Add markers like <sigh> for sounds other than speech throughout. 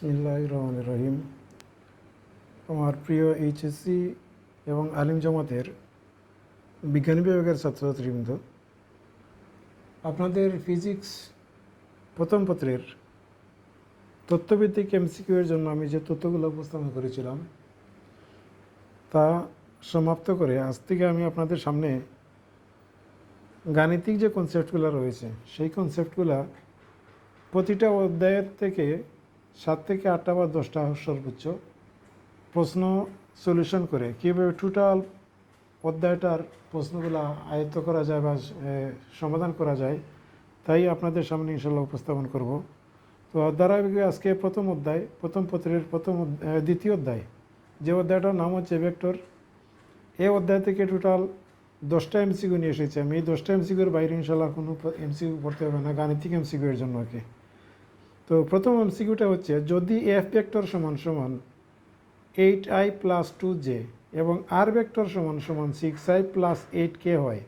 বিসমিল্লাহ রহমান রহিম আমার প্রিয় এইচএসসি এবং আলিম জামাতের বিজ্ঞান বিভাগের ছাত্রছাত্রীবৃন্দ, আপনাদের ফিজিক্স প্রথম পত্রের তথ্যভিত্তিক এমসিকিউ এর জন্য আমি যে তথ্যগুলো উপস্থাপন করেছিলাম, তা সমাপ্ত করে আজ থেকে আমি আপনাদের সামনে গাণিতিক যে কনসেপ্টগুলো রয়েছে, সেই কনসেপ্টগুলো প্রতিটা অধ্যায়ের থেকে সাত থেকে আটটা বা দশটা সর্বোচ্চ প্রশ্ন সলিউশন করে। কীভাবে টোটাল অধ্যায়টার প্রশ্নগুলো আয়ত্ত করা যায় বা সমাধান করা যায়, তাই আপনাদের সামনে ইনশাল্লাহ উপস্থাপন করব। তো ধারাবাহিক আজকে প্রথম অধ্যায়, প্রথম পত্রের প্রথম দ্বিতীয় অধ্যায়, যে অধ্যায়টার নাম হচ্ছে ভেক্টর এই অধ্যায় থেকে টোটাল দশটা এমসিকিউ নিয়ে এসেছি আমি। এই দশটা এমসিকিউর বাইরে ইনশাল্লাহ কোনো এমসিকিউ পড়তে হবে না, গাণিতিক এমসিকিউ এর জন্য আর কি। তো প্রথম এমসিকিউটা হচ্ছে, যদি এফ ভেক্টর সমান সমান eight i plus two j এবং আর ভেক্টর সমান সমান six i plus eight k হয়,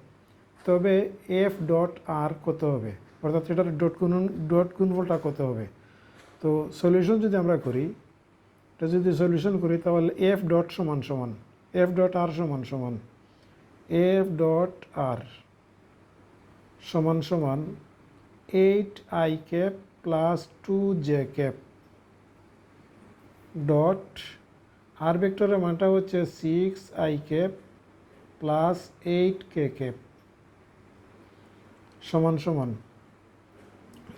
তবে এফ ডট আর কত হবে? অর্থাৎ এটার ডট গুণ ডট গুণফলটা কত হবে? তো সলিউশন যদি আমরা করি, এটা যদি সলিউশন করি, তাহলে এফ ডট সমান সমান এফ ডট আর সমান সমান এফ ডট আর সমান সমান eight i cap plus two j cap dot r ভেক্টরের মানটা হচ্ছে six i cap plus eight k cap সমান সমান।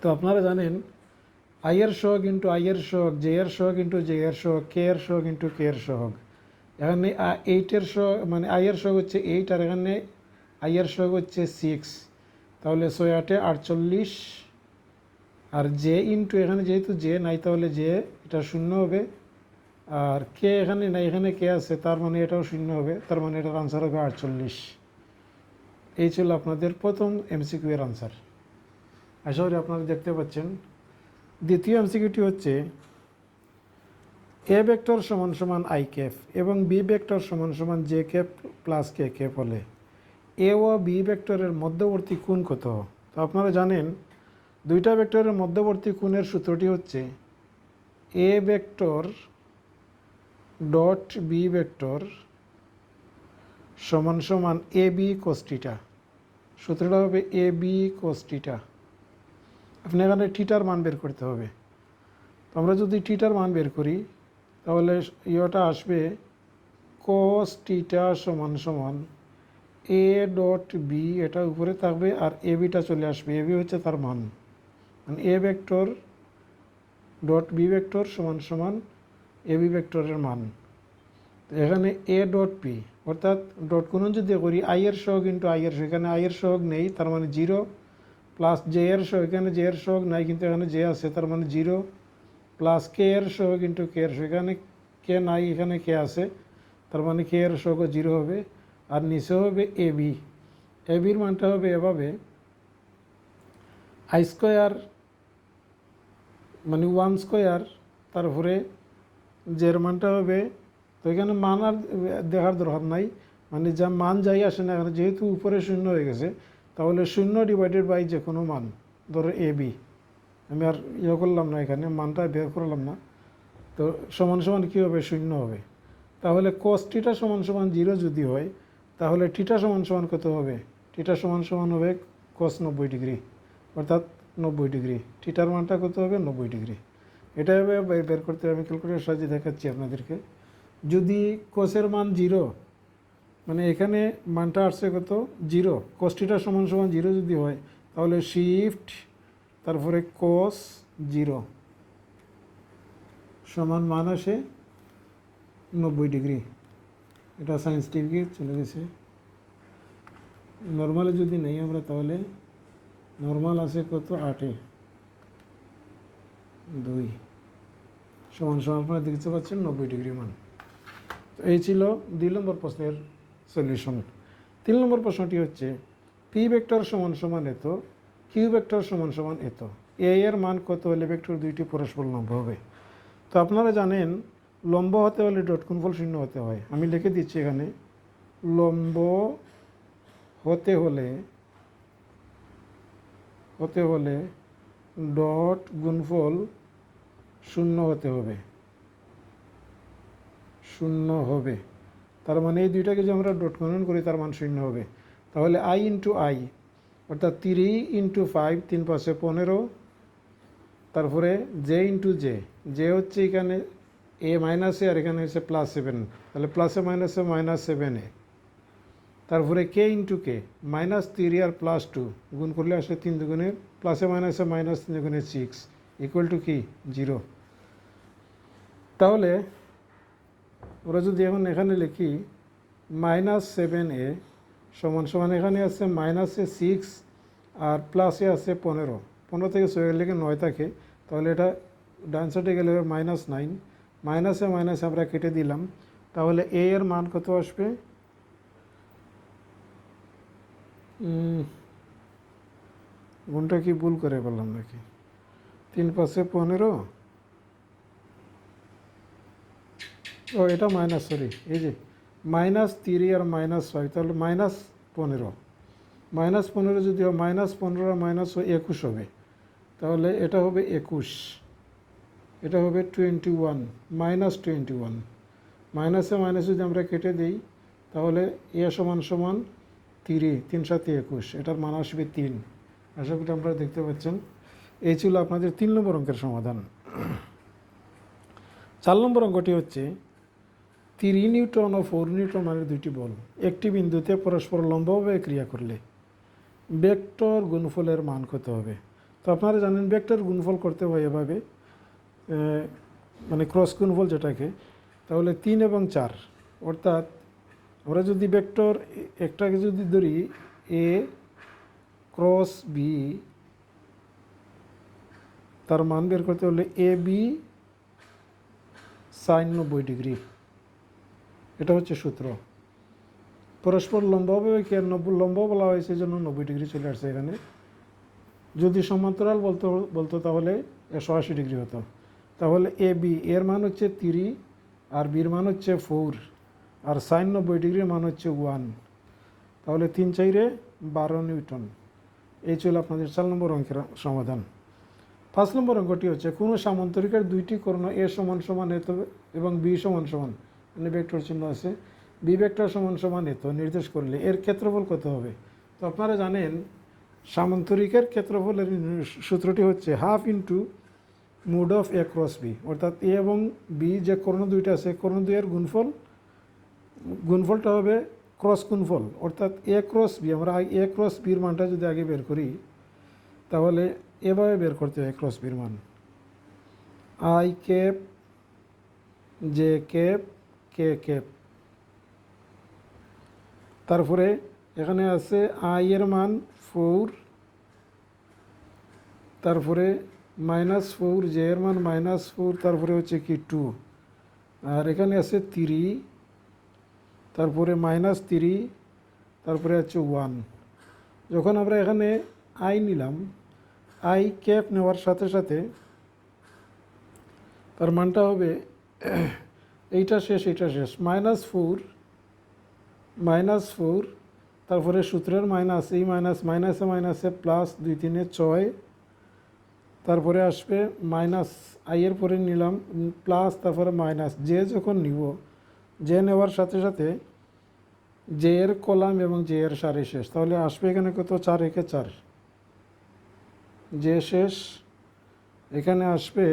তো আপনারা জানেন আই এর সহগ ইন্টু আই এর সহগ জে এর সহগ ইন্টু জে এর সহগ কে এর সহগ ইন্টু কে এর সহগ। এখানে এইটের সহগ মানে আই এর সহগ হচ্ছে এইট আর এখানে আই এর সহগ হচ্ছে সিক্স তাহলে ছয় আটে আটচল্লিশ আর জে ইন্টু এখানে যেহেতু জে নাই, তাহলে জে এটা শূন্য হবে। আর কে এখানে নাই, এখানে কে আছে, তার মানে এটাও শূন্য হবে। তার মানে এটার আনসার হবে আটচল্লিশ। এই ছিল আপনাদের প্রথম এমসিকিউ এর আনসার আশা করি আপনারা দেখতে পাচ্ছেন। দ্বিতীয় এমসিকিউটি হচ্ছে এ ভেক্টর সমান সমান আই ক্যাপ এবং বি ভেক্টর সমান সমান জে কেফ প্লাস কে কেফ হলে। এ ও বি ভেক্টরের মধ্যবর্তী কোণ কত? তো আপনারা জানেন দুইটা ভেক্টরের মধ্যবর্তী কোণের সূত্রটি হচ্ছে a vector dot b vector সমান সমান এ বি কোস্টিটা সূত্রটা হবে এ বি কোস্টিটা আপনি এখানে টিটার মান বের করতে হবে। তো আমরা যদি টিটার মান বের করি, তাহলে ইয়েটা আসবে কস টিটা সমান সমান এ ডট বি এটা উপরে থাকবে আর এ বিটা চলে আসবে। এ বি হচ্ছে তার মান। মানে a vector dot b vector সমান সমান এ বি ভেক্টরের মান। এখানে এ ডট পি অর্থাৎ ডট কোনো যদি করি আই এর সহগ ইন্টু আই এর সহগ, এখানে আই এর সহগ নেই, তার মানে জিরো প্লাস জে এর সহগ, এখানে জে এর সহগ নাই, কিন্তু এখানে জে আছে, তার মানে জিরো প্লাস কে এর সহগ ইন্টু কে এর সহগ, এখানে কে নাই, এখানে কে আছে, তার মানে কে এর সহগ জিরো হবে, আর নিচে হবে এ বি এ বির মানটা হবে এভাবে আই স্কোয়ার মানে ওয়ান স্কোয়ার, তারপরে জের মানটা হবে, তো এখানে মান আর দেখার দরকার নাই। মানে যা মান যাই আসে না এখানে যেহেতু উপরে শূন্য হয়ে গেছে, তাহলে শূন্য ডিভাইডেড বাই যে কোনো মান, ধরো এ বি আমি আর ইয়ে করলাম না এখানে, মানটা বের করলাম না। তো সমান সমান কী হবে? শূন্য হবে। তাহলে কস টিটা সমান সমান জিরো যদি হয়, তাহলে টিটা সমান সমান কত হবে? টিটা সমান সমান হবে কস নব্বই ডিগ্রি অর্থাৎ নব্বই ডিগ্রি। টিটার মানটা কত হবে? নব্বই ডিগ্রি। এটা বের করতে আমি ক্যালকুলেটার সাহায্যে দেখাচ্ছি আপনাদেরকে। যদি কোসের মান জিরো মানে এখানে মানটা আসছে কত? জিরো কোসটিটা সমান সমান জিরো যদি হয়, তাহলে শিফট তারপরে কোস জিরো সমান মান আসে নব্বই ডিগ্রি। এটা সায়েন্স টিভি চলে গেছে। নর্মালে যদি নেই আমরা তাহলে নর্মাল আছে কত? আটে। দুই। সমান সমান আপনারা দেখতে পাচ্ছেন নব্বই ডিগ্রি মান। তো এই ছিল দুই নম্বর প্রশ্নের সলিউশন। তিন নম্বর প্রশ্নটি হচ্ছে, পি ভেক্টর সমান সমান এত, কিউ ভেক্টর সমান সমান এত। এ এর মান কত হলে ভেক্টর দুইটি পরস্পর লম্ব হবে? তো আপনারা জানেন, লম্ব হতে হলে ডট গুণফল শূন্য হতে হয়। আমি লিখে দিচ্ছি এখানে, লম্ব হতে হলে হতে হলে ডট গুণফল শূন্য হতে হবে। শূন্য হবে। তার মানে এই দুইটাকে যদি আমরা ডট গুণন করি, তার মান শূন্য হবে। তাহলে আই ইন্টু আই অর্থাৎ থ্রি ইন্টু ফাইভ তিন পাশে পনেরো, তারপরে জে ইন্টু জে জে হচ্ছে এখানে এ মাইনাসে আর এখানে হচ্ছে প্লাস সেভেন তাহলে প্লাসে মাইনাসে মাইনাস সেভেন এ। তারপরে k into k minus three আর প্লাস টু গুণ করলে আসে তিন দুগুণে প্লাসে মাইনাসে মাইনাস তিন দুগুণে সিক্স ইকুয়াল টু কি? জিরো তাহলে, ওরা যদি এখন এখানে লিখি মাইনাস সেভেন এ সমান সমান এখানে আছে মাইনাসে সিক্স আর প্লাসে আছে পনেরো। পনেরো থেকে ছয় লেগে নয় থাকে, তাহলে এটা ডান সাইডে গেলে মাইনাস নাইন মাইনাসে মাইনাসে আমরা কেটে দিলাম, তাহলে এ এর মান কত আসবে? গুণটা কি ভুল করে বললাম নাকি? তিন পাশে পনেরো? ও, এটা মাইনাস সরি এই যে মাইনাস তিরি আর মাইনাস ফাইভ তাহলে মাইনাস পনেরো। মাইনাস পনেরো যদি হয় মাইনাস পনেরো আর মাইনাস একুশ হবে, তাহলে এটা হবে একুশ। এটা হবে twenty one minus twenty one মাইনাসে মাইনাস যদি আমরা কেটে দিই, তাহলে এ সমান সমান তিরি, তিন সাথে একুশ, এটার মান আসবে তিন। আশা করি আপনারা দেখতে পাচ্ছেন। এই ছিল আপনাদের তিন নম্বর অঙ্কের সমাধান। চার নম্বর অঙ্কটি হচ্ছে তিরি নিউটন ও ফোর নিউটন মানের দুইটি বল, একটি বিন্দুতে পরস্পর লম্বভাবে ক্রিয়া করলে ভেক্টর গুণফলের মান কত হবে? তো আপনারা জানেন, ভেক্টর গুণফল করতে হয় এভাবে মানে ক্রস গুণফল যেটাকে, তাহলে তিন এবং চার, অর্থাৎ আমরা যদি ভেক্টর একটাকে যদি ধরি এ ক্রস বি তার মান বের করতে হলে এ বি সাইন নব্বই ডিগ্রি। এটা হচ্ছে সূত্র। পরস্পর লম্বভাবে কে নব্বই লম্ব বলা হয়েছে জন্য নব্বই ডিগ্রি চলে আসছে এখানে। যদি সমান্তরাল বলতো বলতো তাহলে একশো আশি ডিগ্রি হতো। তাহলে এ বি এর মান হচ্ছে তিরি আর বির মান হচ্ছে ফোর আর সাইন নব্বই ডিগ্রির মান হচ্ছে ওয়ান। তাহলে তিন চাইরে বারো নিউটন। এই ছিল আপনাদের চার নম্বর অঙ্কের সমাধান। পাঁচ নম্বর অঙ্কটি হচ্ছে, কোনো সামান্তরিকের দুইটি কর্ণ এ সমান সমান এত এবং বি সমান সমান মানে ভেক্টর চিহ্ন আছে, বি ভেক্টর সমান সমান এত নির্দেশ করলে এর ক্ষেত্রফল কত হবে? তো আপনারা জানেন, সামান্তরিকের ক্ষেত্রফলের সূত্রটি হচ্ছে half into mod of a cross b, অর্থাৎ এ এবং বি যে কর্ণ দুইটা আছে, কর্ণ দুইয়ের গুণফল গুণফলটা হবে ক্রস গুণফল। অর্থাৎ এ ক্রস বি আমরা এ ক্রস বির মানটা যদি আগে বের করি, তাহলে এভাবে বের করতে হয় ক্রস বির মান। I cap j cap k cap তারপরে এখানে আছে আই এর মান ফোর তারপরে মাইনাস ফোর জে এর মান মাইনাস ফোর তারপরে হচ্ছে কি টু আর এখানে আছে থ্রি তারপরে মাইনাস থ্রি তারপরে হচ্ছে ওয়ান যখন আমরা এখানে আই নিলাম আই ক্যাপ নেওয়ার সাথে সাথে তার মানটা হবে <clears throat> এইটা শেষ এইটা শেষ। মাইনাস ফোর মাইনাস ফোর তারপরে সূত্রের মাইনাস এই মাইনাস মাইনাসে মাইনাসে প্লাস দুই তিনে ছয়, তারপরে আসবে মাইনাস আইয়ের পরে নিলাম প্লাস তারপরে মাইনাস যে যখন নিব যে নেওয়ার সাথে সাথে জে এর কলাম এবং জে এর সারি শেষ। তাহলে আসবে এখানে কত? চার একে চার। যে শেষ, এখানে আসবে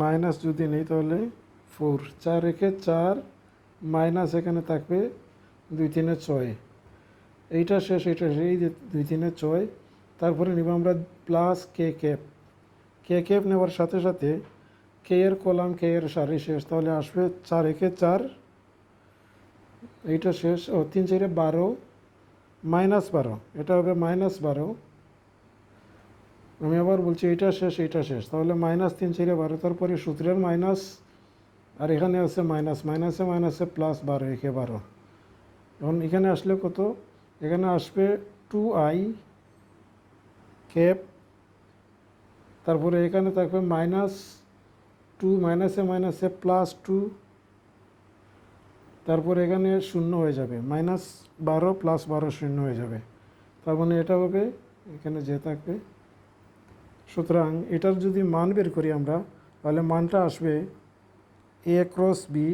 মাইনাস যদি নেই তাহলে ফোর। চার রেখে চার মাইনাস এখানে থাকবে দুই তিনে ছয়। এইটা শেষ, এইটা এই দুই তিনে ছয়। তারপরে নিব আমরা plus k cap k cap নেওয়ার সাথে সাথে কে এর কলাম কে এর সারি শেষ। তাহলে আসবে চার, একে চার। এইটা শেষ। ও, তিন, চারে বারো, মাইনাস বারো। এটা হবে মাইনাস বারো। আমি আবার বলছি, এইটা শেষ এইটা শেষ। তাহলে মাইনাস তিন, চারে বারো। তারপরে সূত্রের মাইনাস, আর এখানে আছে মাইনাস। মাইনাসে মাইনাসে প্লাস বারো, একে বারো। এখন এখানে আসলে কত? এখানে আসবে টু আই ক্যাপ। তারপরে এখানে থাকবে মাইনাস টু মাইনাসে মাইনাসে প্লাস টু তারপরে এখানে শূন্য হয়ে যাবে। মাইনাস বারো প্লাস বারো শূন্য হয়ে যাবে। তার মানে এটা হবে, এখানে যে থাকবে। সুতরাং এটার যদি মান বের করি আমরা, তাহলে মানটা আসবে a cross b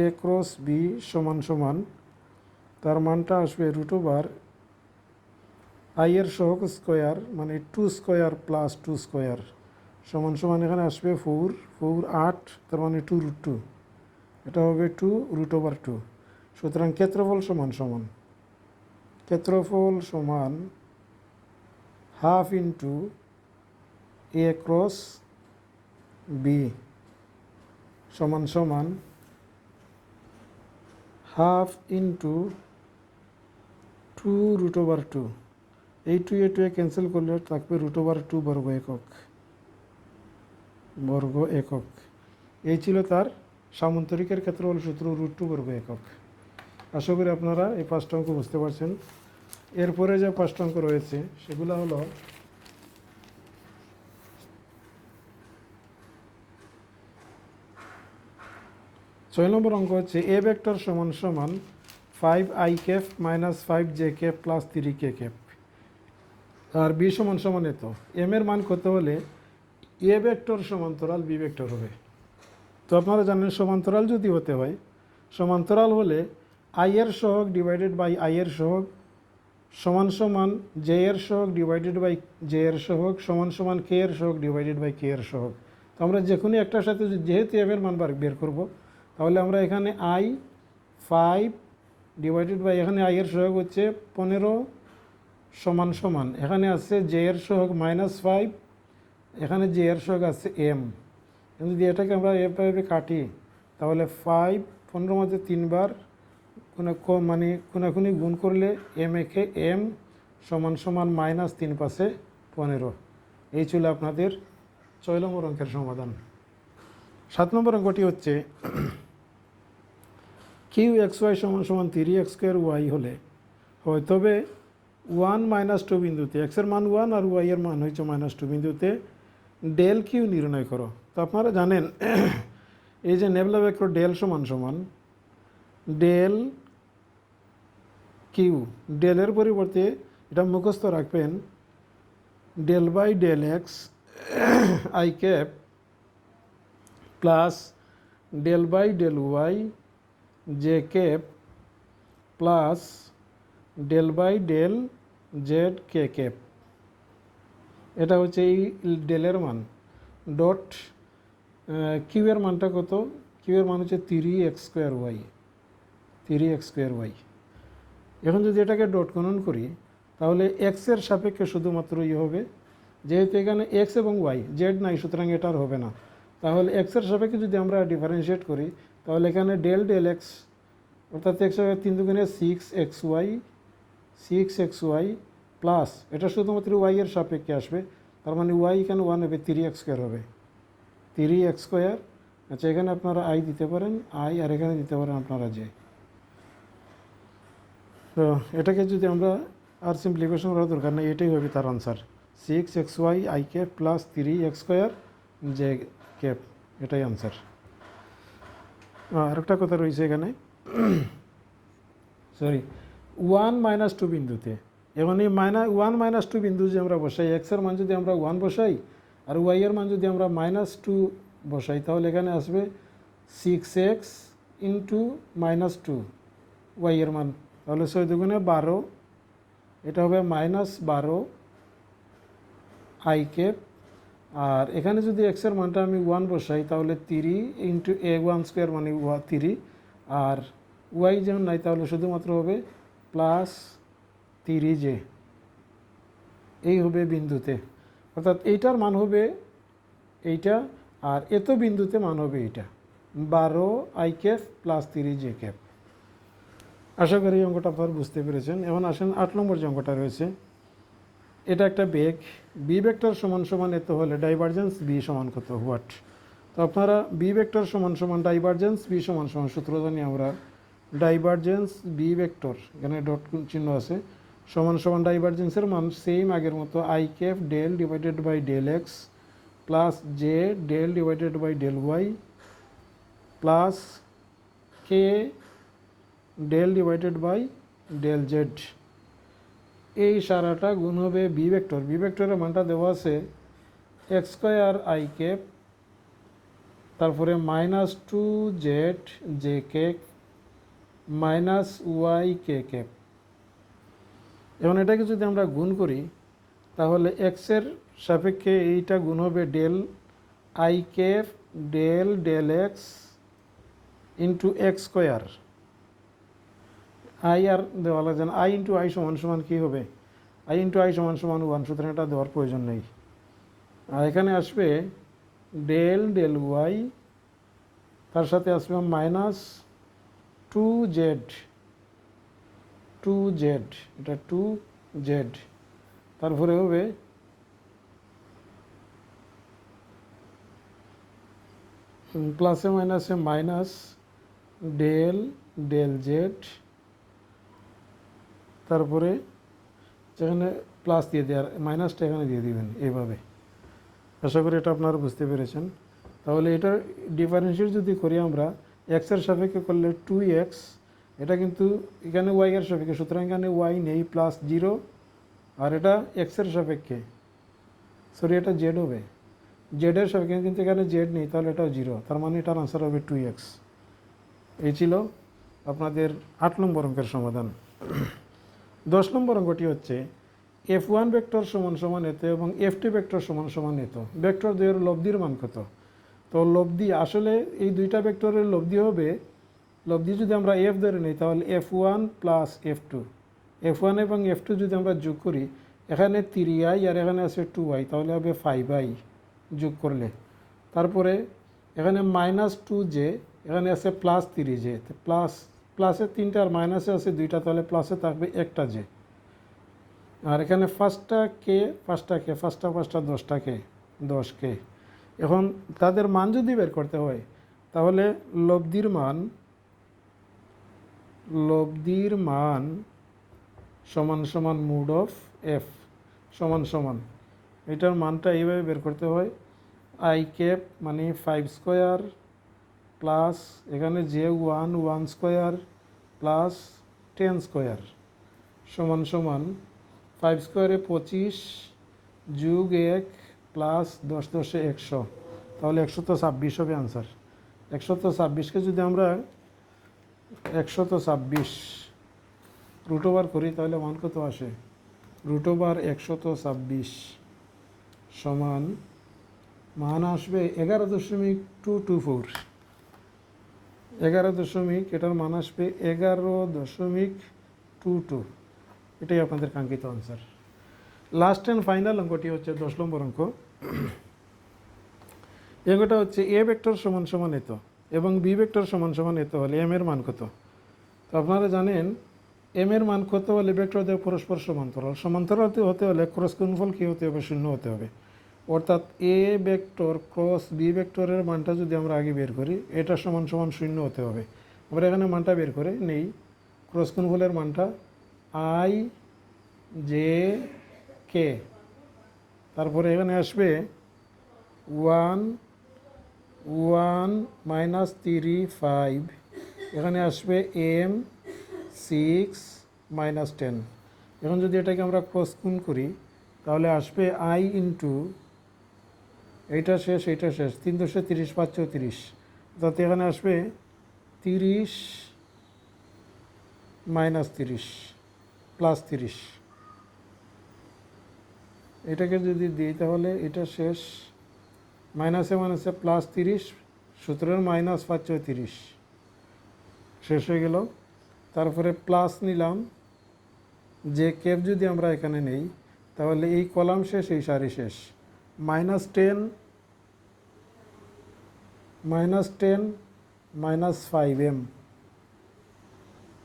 a cross b সমান সমান, তার মানটা আসবে রুট ওভার আই এর সহগ স্কোয়ার মানে two square plus two square সমান সমান এখানে আসবে ফোর ফোর আট, তার মানে টু রুট টু এটা হবে টু রুট ওভার টু সুতরাং ক্ষেত্রফল সমান সমান। ক্ষেত্রফল সমান half into a cross b সমান সমান half into two root over two এই two a two a cancel করলে থাকবে রুট ওভার টু বর্গ একক। বর্গ একক। এই ছিল তার সামান্তরিকের ক্ষেত্রফল সূত্র রুট টু বর্গ একক। আশা করি আপনারা এই পাঁচটা অঙ্ক বুঝতে পারছেন। এরপরে যে পাঁচটা অঙ্ক রয়েছে, সেগুলো হলো ছয় নম্বর অঙ্ক হচ্ছে এ ভেক্টর সমান সমান five i cap minus five j cap plus three k cap R B সমান সমান এত। এম এর মান কত হলে এ ভেক্টর সমান্তরাল, বি ভেক্টর হবে। তো আপনারা জানেন সমান্তরাল যদি হতে হয়, সমান্তরাল হলে আই এর সহগ ডিভাইডেড বাই আই এর সহগ সমান সমান জে এর সহগ ডিভাইডেড বাই জে এর সহগ সমান সমান কে এর সহগ ডিভাইডেড বাই কে এর সহগ। তো আমরা যে কোনো একটার সাথে যেহেতু এম এর মান বার- করব, তাহলে আমরা এখানে আই ফাইভ ডিভাইডেড বাই এখানে আই এর সহগ হচ্ছে পনেরো সমান সমান। এখানে আছে জে এর সহগ মাইনাস ফাইভ এখানে যে এর সহগ আছে এম যদি এটাকে আমরা এভাবে কাটি, তাহলে ফাইভ পনেরো মধ্যে তিনবার কোনো মানে কোনাকুনি গুণ করলে এম একে এম সমান সমান মাইনাস তিন পাশে পনেরো। এই ছিল আপনাদের ছয় নম্বর অঙ্কের সমাধান। সাত নম্বর অঙ্কটি হচ্ছে কিউ এক্স ওয়াই সমান সমান থ্রি এক্স স্কোয়ার ওয়াই হলে হয়, তবে ওয়ান মাইনাস টু বিন্দুতে এক্সের মান ওয়ান আর ওয়াই এর মান হয়েছে মাইনাস টু বিন্দুতে ডেল কিউ নির্ণয় করো। তো আপনারা জানেন, এই যে নেবলা ভেক্টর ডেল সমান সমান, ডেল কিউ, ডেলের পরিবর্তে এটা মুখস্থ রাখবেন, del by del x i cap plus del by del y j cap plus del by del z k cap. এটা হচ্ছে এই ডেলের মান। ডট কিউ এর মানটা কত? কিউ এর মান হচ্ছে three x square y three x square y এখন যদি এটাকে ডট গণন করি, তাহলে এক্সের সাপেক্ষে শুধুমাত্র ইয়ে হবে। যেহেতু এখানে এক্স এবং ওয়াই জেড নাই, সুতরাং এটার হবে না। তাহলে এক্সের সাপেক্ষে যদি আমরা ডিফারেন্সিয়েট করি, তাহলে এখানে ডেল ডেল এক্স অর্থাৎ এক্স তিন দুগুণে six x y six x y plus এটা শুধুমাত্র ওয়াই এর সাপেক্ষে আসবে, তার মানে ওয়াই এখানে ওয়ান হবে থ্রি এক্স স্কোয়ার হবে। থ্রি এক্স স্কোয়ার আচ্ছা এখানে আপনারা আই দিতে পারেন আই আর এখানে দিতে পারেন আপনারা যে তো এটাকে যদি আমরা আর সিম্পলিফিকেশন করার দরকার নেই, এটাই হবে তার answer six x y i cap plus three x square j cap এটাই আনসার আরেকটা কথা রয়েছে এখানে। সরি ওয়ান মাইনাস টু বিন্দুতে। এখন এই মাইনাস ওয়ান মাইনাস টু বিন্দু যে আমরা বসাই এক্সের মান যদি আমরা ওয়ান বসাই আর ওয়াই এর মান যদি আমরা মাইনাস টু বসাই, তাহলে এখানে আসবে six x into minus two y এর মান। তাহলে ছয় দুগুণে বারো, এটা হবে মাইনাস বারো আই ক্যাপ আর এখানে যদি এক্সের মানটা আমি ওয়ান বসাই, তাহলে three into a one square মানে ওয়া তিরি। আর ওয়াই যেমন নাই, তাহলে শুধুমাত্র হবে প্লাস তিরি জে এই হবে বিন্দুতে। অর্থাৎ এইটার মান হবে এইটা আর এত বিন্দুতে মান হবে এইটা। বারো i cap plus three j cap. আশা করি এই অঙ্কটা আপনারা বুঝতে পেরেছেন। এখন আসেন আট নম্বর যে অঙ্কটা রয়েছে। এটা একটা বেগ। বি ভেক্টর সমান সমান এত হলে ডাইভারজেন্স বি সমান কত? হোয়াট? তো আপনারা বি ভেক্টর সমান সমান ডাইভারজেন্স বি সমান সমান সূত্র জানি আমরা। Divergence b vector. এখানে ডট চিহ্ন আছে। সমান সমান ডাইভারজেন্সের মান সেম আগের মতো i cap del divided by del x plus j del divided by del y plus k del divided by del z এই সারাটা গুণ হবে বি ভেক্টর বি ভেক্টরের মানটা দেওয়া আছে এক্স স্কোয়ার আই কেপ তারপরে minus two z j cap minus y k cap এখন এটাকে যদি আমরা গুণ করি, তাহলে এক্সের সাপেক্ষে এইটা গুণ হবে del i cap del del x into x square i আর দেওয়া লাগছে না আই ইন্টু আই সমান সমান কী হবে? আই ইন্টু আই সমান সমান ওয়ান সুতরাং এটা দেওয়ার প্রয়োজন নেই। আর এখানে আসবে ডেল ডেল ওয়াই তার সাথে আসবে minus two z two z এটা টু জেড তারপরে হবে প্লাসে মাইনাসে মাইনাস ডেল ডেল জেড তারপরে যেখানে প্লাস দিয়ে দেওয়ার মাইনাসটা এখানে দিয়ে দিবেন এইভাবে। আশা করি এটা আপনারা বুঝতে পেরেছেন। তাহলে এটার ডিফারেন্সিয়েট যদি করি আমরা এক্সের সাপেক্ষে করলে টু এক্স এটা কিন্তু এখানে ওয়াই এর সাপেক্ষে, সুতরাং এখানে ওয়াই নেই প্লাস জিরো আর এটা এক্সের সাপেক্ষে। সরি এটা জেড হবে। জেডের সাপেক্ষে কিন্তু এখানে জেড নেই, তাহলে এটাও জিরো তার মানে এটার আনসার হবে টু এক্স এই ছিল আপনাদের আট নম্বর অঙ্কের সমাধান। দশ নম্বর অঙ্কটি হচ্ছে এফ ওয়ান ভেক্টর সমান সমান এত এবং এফ টু ভেক্টর সমান সমান এত। ভেক্টর দুইয়ের লব্ধির মান কত? তো লব্ধি, আসলে এই দুইটা ভেক্টরের লব্ধি হবে লব্ধি যদি আমরা এফ ধরে নিই, তাহলে f one plus f two f one এবং এফ টু যদি আমরা যোগ করি, এখানে থ্রি আই আর এখানে আছে টু আই তাহলে হবে ফাইভ আই যোগ করলে। তারপরে এখানে মাইনাস টু জে এখানে আছে প্লাস থ্রি জে প্লাস প্লাসে তিনটা আর মাইনাসে আছে দুইটা, তাহলে প্লাসে থাকবে একটা জে আর এখানে ফার্স্টটা কে? পাঁচটা কে? ফার্স্টটা পাঁচটা দশটা কে? দশ কে। এখন তাদের মান যদি বের করতে হয়, তাহলে লব্ধির মান লব্ধির মান সমান সমান মুড অফ এফ, সমান সমান। এটার মানটা এইভাবে বের করতে হয়। আই ক্যাপ মানে ফাইভ স্কোয়ার প্লাস এখানে যে one one square plus ten square সমান সমান। ফাইভ স্কোয়ারে পঁচিশ যুগ এক প্লাস দশ দশে একশো। তাহলে একশো তো ছাব্বিশ হবে আনসার একশো তো ছাব্বিশকে যদি আমরা একশো তো ছাব্বিশ। রুট ওভার করি তাহলে মান কত আসে? রুট ওভার একশো তো ছাব্বিশ সমান, মান আসবে এগারো দশমিক টু টু ফোর। এগারো দশমিক, এটার মান আসবে এগারো দশমিক টু টু। এটাই আপনাদের কাঙ্ক্ষিত আনসার লাস্ট অ্যান্ড ফাইনাল অঙ্কটি হচ্ছে দশ নম্বর অঙ্ক। এই অঙ্কটা হচ্ছে এ ভেক্টর সমান সমান এত। এবং বি ভেক্টর সমান সমান এত হলে এম এর মান কত? তো আপনারা জানেন এম এর মান কত হলে ভেক্টর দেয় পরস্পর সমান্তরাল? সমান্তরাল হতে হলে ক্রস গুণফল কী হতে হবে? শূন্য হতে হবে। অর্থাৎ এ ভেক্টর ক্রস বি ভেক্টরের মানটা যদি আমরা আগে বের করি, এটা সমান সমান শূন্য হতে হবে। আমরা এখানে মানটা বের করে নেই। ক্রস গুণফলের মানটা আই জে কে তারপরে এখানে আসবে one one minus three five, এখানে আসবে এম সিক্স মাইনাস টেন। এখন যদি এটাকে আমরা ক্রস গুণ করি, তাহলে আসবে আই ইন্টু এইটা শেষ এইটা শেষ, তিন দশে তিরিশ পাঁচ চৌত্রিশ। অর্থাৎ এখানে আসবে তিরিশ মাইনাস তিরিশ প্লাস তিরিশ। এটাকে যদি দিই তাহলে এটা শেষ মাইনাসে মাইনাসে প্লাস তিরিশ, সতেরোর মাইনাস পাঁচ তিরিশ। শেষ হয়ে গেল। তারপরে প্লাস নিলাম। যে কেপ যদি আমরা এখানে নেই, তাহলে এই কলাম শেষ, এই সারি শেষ। Minus ten minus ten, minus five m.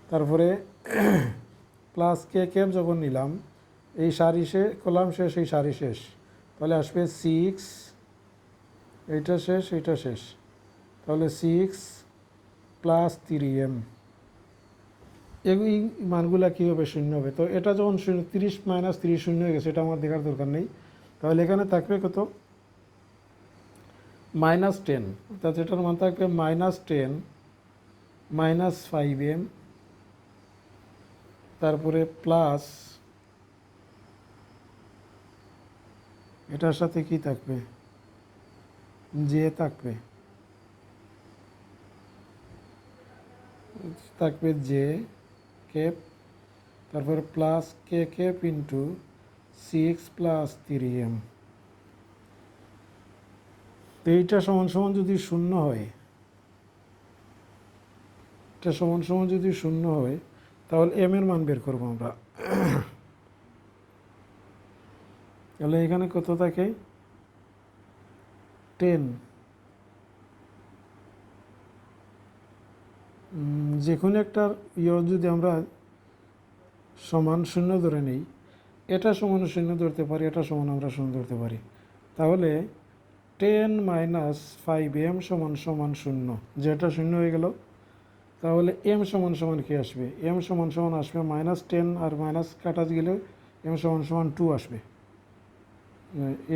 তারপরে প্লাস কে কেপ যখন নিলাম, এই সারি শেষ কলাম শেষ, এই সারি শেষ। তাহলে আসবে সিক্স এইটা শেষ এইটা শেষ। তাহলে সিক্স প্লাস থ্রি এম এই মানগুলা কী হবে শূন্য হবে? তো এটা যখন শূন্য, তিরিশ মাইনাস তিরিশ শূন্য হয়ে গেছে, এটা আমার দেখার দরকার নেই। তাহলে এখানে থাকবে কত? মাইনাস টেন অর্থাৎ এটার মান থাকবে minus ten minus five m তারপরে প্লাস এটার সাথে কি থাকবে? জে থাকবে। থাকবে জে ক্যাপ তারপর plus k cap into six plus three m তো এইটা সমান সমান যদি শূন্য হয়, এটা সমান সমান যদি শূন্য হয়, তাহলে এম এর মান বের করব আমরা। তাহলে এখানে কত থাকে? টেন। যে কোনো একটা ইয়ে যদি আমরা সমান শূন্য ধরে নিই, এটা সমান শূন্য ধরতে পারি, এটা সমান আমরা শূন্য ধরতে পারি। তাহলে টেন মাইনাস ফাইভ এম সমান সমান শূন্য, যেটা শূন্য হয়ে গেল। তাহলে এম সমান সমান কী আসবে? এম সমান সমান আসবে মাইনাস টেন আর মাইনাস কাটা গেলে এম সমান সমান টু আসবে।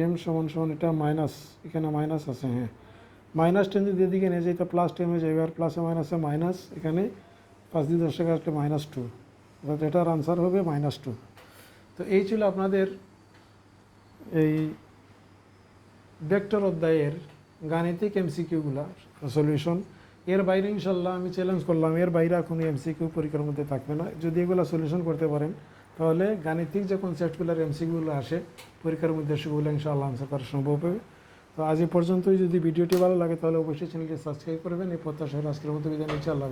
এম সমান সমান এটা মাইনাস এখানে মাইনাস আছে হ্যাঁ। মাইনাস টেন যদি এদিকে নিয়ে যাই তো প্লাস টেন হয়ে যাবে। আর প্লাসে মাইনাসে মাইনাস এখানে পাঁচ দিয়ে দশ টাকা আসলে মাইনাস টু অর্থাৎ এটার আনসার হবে মাইনাস টু তো এই ছিল আপনাদের এই ভেক্টর অধ্যায়ের গাণিতিক এমসিকিউগুলা সলিউশন এর বাইরে ইনশাল্লাহ আমি চ্যালেঞ্জ করলাম। এর বাইরে কোনো এমসিকিউ পরীক্ষার মধ্যে থাকবে না। যদি এগুলো সলিউশন করতে পারেন তাহলে গাণিতিক যে কনসেপ্টগুলোর এমসিগুলো আসে, পরীক্ষার মধ্যে সেগুলো ইনশাআল্লাহ আনসার করা সম্ভব হবে। তো আজ পর্যন্তই। যদি ভিডিওটি ভালো লাগে, তাহলে অবশ্যই চ্যানেলটি সাবস্ক্রাইব করবেন। এই প্রত্যাশা আজকের মতো বিদায় নিচ্ছি। আল্লাহ।